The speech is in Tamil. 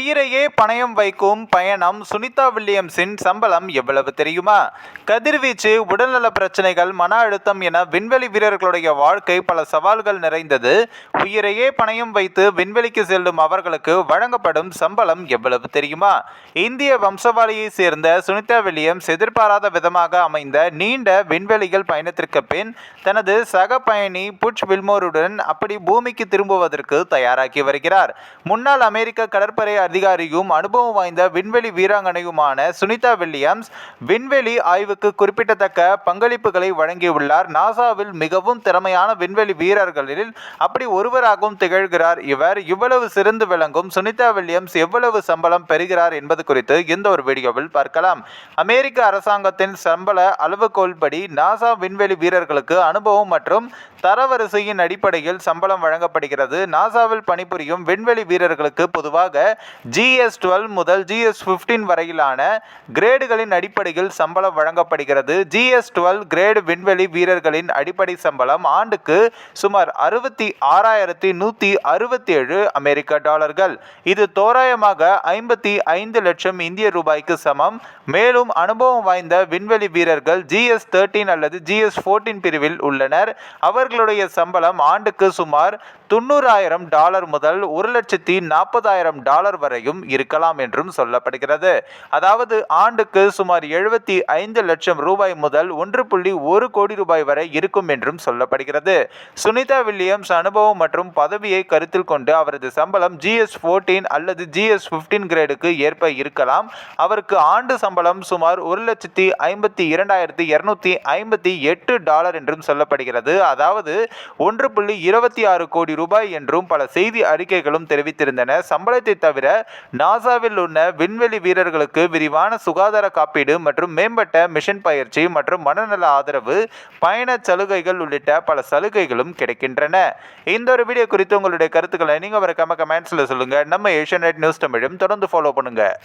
உயிரையே பணயம் வைக்கும் பயணம் சுனிதா வில்லியம்ஸின் சம்பளம் எவ்வளவு தெரியுமா? கதிர்வீச்சு உடல்நல பிரச்சனைகள் மன அழுத்தம் என விண்வெளி வீரர்களுடைய வாழ்க்கை பல சவால்கள் நிறைந்தது. உயிரையே பணயம் வைத்து விண்வெளிக்கு செல்லும் அவர்களுக்கு வழங்கப்படும் சம்பளம் எவ்வளவு தெரியுமா? இந்திய வம்சவாளியை சேர்ந்த சுனிதா வில்லியம்ஸ் எதிர்பாராத விதமாக அமைந்த நீண்ட விண்வெளிகள் பயணத்திற்கு பின் தனது சக பயணி புட்ச் வில்மோருடன் அப்படி பூமிக்கு திரும்புவதற்கு தயாராகி வருகிறார். முன்னாள் அமெரிக்க கடற்படை அதிகாரியும் அனுபவம் வாய்ந்த விண்வெளி வீராங்கனையுமான சுனிதா வில்லியம்ஸ் விண்வெளி ஆய்வுக்கு குறிப்பிடத்தக்க பங்களிப்புகளை வழங்கியுள்ளார். நாசாவில் மிகவும் திறமையான விண்வெளி வீரர்களில் அப்படி ஒருவராகவும் திகழ்கிறார் இவர். இவ்வளவு சிறந்து விளங்கும் சுனிதா வில்லியம்ஸ் எவ்வளவு சம்பளம் பெறுகிறார் என்பது குறித்து இந்த ஒரு வீடியோவில் பார்க்கலாம். அமெரிக்க அரசாங்கத்தின் சம்பள அளவுகோல்படி நாசா விண்வெளி வீரர்களுக்கு அனுபவம் மற்றும் தரவரிசையின் அடிப்படையில் சம்பளம் வழங்கப்படுகிறது. நாசாவில் பணிபுரியும் விண்வெளி வீரர்களுக்கு பொதுவாக ஜிஎஸ் டுவெல் முதல் ஜிஎஸ் ஃபிஃப்டீன் வரையிலான கிரேடுகளின் அடிப்படையில் சம்பளம் வழங்கப்படுகிறது. ஜிஎஸ் டுவெல் கிரேடு விண்வெளி வீரர்களின் அடிப்படை சம்பளம் ஆண்டுக்கு சுமார் அறுபத்தி ஆறாயிரத்தி நூற்றி அறுபத்தி ஏழு அமெரிக்க டாலர்கள். இது தோராயமாக ஐம்பத்தி ஐந்து லட்சம் இந்திய ரூபாய்க்கு சமம். மேலும் அனுபவம் வாய்ந்த விண்வெளி வீரர்கள் ஜிஎஸ் தேர்ட்டீன் அல்லது ஜிஎஸ் ஃபோர்டீன் பிரிவில் உள்ளனர். அவர்களுடைய சம்பளம் ஆண்டுக்கு சுமார் தொண்ணூறாயிரம் டாலர் முதல் ஒரு லட்சத்தி நாற்பதாயிரம் டாலர் வரையும் இருக்கலாம் என்றும் சொல்லப்படுகிறது. அதாவது ஆண்டுக்கு சுமார் எழுபத்தி ஐந்து லட்சம் ரூபாய் முதல் ஒன்று புள்ளி ஒரு கோடி ரூபாய் வரை இருக்கும் என்றும் சொல்லப்படுகிறது. சுனிதா வில்லியம்ஸ் அனுபவம் மற்றும் பதவியை கருத்தில் கொண்டு அவரது சம்பளம் ஜிஎஸ் ஃபோர்டீன் அல்லது ஜிஎஸ் ஃபிஃப்டீன் கிரேடுக்கு ஏற்ப இருக்கலாம். அவருக்கு ஆண்டு சம்பளம் சுமார் ஒரு லட்சத்தி ஐம்பத்தி இரண்டாயிரத்தி இருநூத்தி ஐம்பத்தி எட்டு டாலர் என்றும் சொல்லப்படுகிறது. அதாவது ஒன்று புள்ளி இருபத்தி ஆறு கோடி ரூபாய் என்றும் பல செய்தி அறிக்கைகளும் தெரிவித்திருந்தன. சம்பளத்தை தவிர நாசாவில் உள்ள விண்வெளி வீரர்களுக்கு விரிவான சுகாதார காப்பீடு மற்றும் மேம்பட்ட மிஷன் பயிற்சி மற்றும் மனநல ஆதரவு பயண சலுகைகள் உள்ளிட்ட பல சலுகைகளும் கிடைக்கின்றன. இந்த ஒரு வீடியோ குறித்து உங்களுடைய கருத்துக்களை நீங்கள் மறக்காம கமெண்ட்ஸில் சொல்லுங்கள் நம்ம ஏஷியன் நியூஸ் தமிழும் தொடர்ந்து ஃபாலோ பண்ணுங்கள்